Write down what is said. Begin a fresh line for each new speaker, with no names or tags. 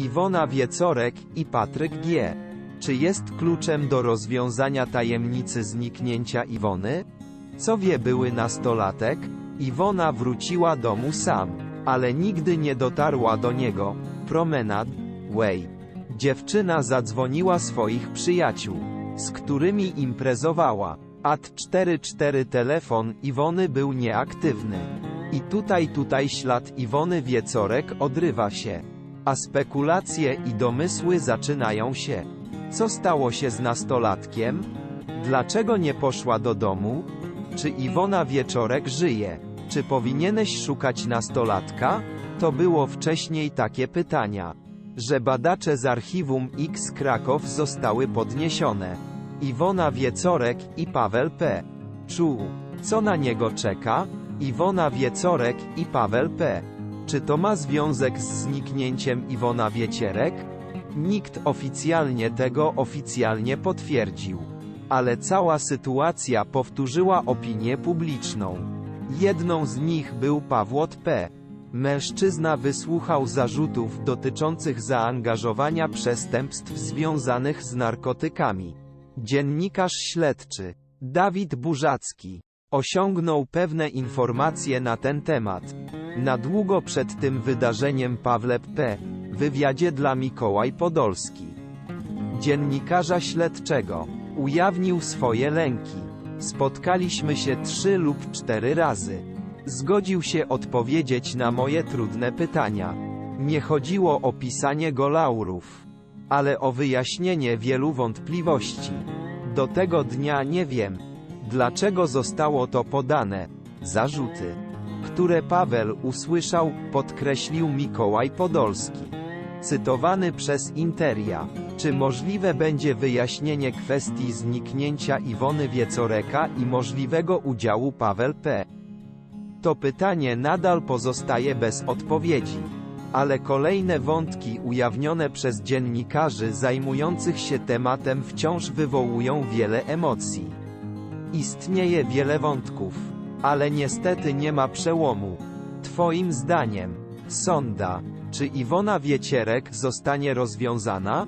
Iwona Wiecorek i Patryk G. Czy jest kluczem do rozwiązania tajemnicy zniknięcia Iwony? Co wie były nastolatek? Iwona wróciła domu sam, ale nigdy nie dotarła do niego. Promenad, way. Dziewczyna zadzwoniła swoich przyjaciół, z którymi imprezowała. At 44 telefon Iwony był nieaktywny. I tutaj tutaj ślad Iwony Wiecorek odrywa się. A spekulacje i domysły zaczynają się. Co stało się z nastolatkiem? Dlaczego nie poszła do domu? Czy Iwona Wieczorek żyje? Czy powinieneś szukać nastolatka? To było wcześniej takie pytania. Że badacze z archiwum X Krakow zostały podniesione. Iwona Wiecorek i Paweł P. Czuł. Co na niego czeka? Iwona Wiecorek i Paweł P. Czy to ma związek z zniknięciem Iwona Wiecierek? Nikt oficjalnie tego oficjalnie potwierdził. Ale cała sytuacja powtórzyła opinię publiczną. Jedną z nich był Pawłot P. Mężczyzna wysłuchał zarzutów dotyczących zaangażowania przestępstw związanych z narkotykami. Dziennikarz śledczy Dawid Burzacki osiągnął pewne informacje na ten temat. Na długo przed tym wydarzeniem Pawle P. w wywiadzie dla Mikołaj Podolski dziennikarza śledczego ujawnił swoje lęki. Spotkaliśmy się trzy lub cztery razy. Zgodził się odpowiedzieć na moje trudne pytania. Nie chodziło o pisanie go laurów, ale o wyjaśnienie wielu wątpliwości. Do tego dnia nie wiem, dlaczego zostało to podane. Zarzuty, które Paweł usłyszał, podkreślił Mikołaj Podolski. Cytowany przez Interia. Czy możliwe będzie wyjaśnienie kwestii zniknięcia Iwony Wiecoreka i możliwego udziału Paweł P. To pytanie nadal pozostaje bez odpowiedzi. Ale kolejne wątki ujawnione przez dziennikarzy zajmujących się tematem wciąż wywołują wiele emocji. Istnieje wiele wątków, ale niestety nie ma przełomu. Twoim zdaniem, sonda, czy Iwona Wiecierek zostanie rozwiązana?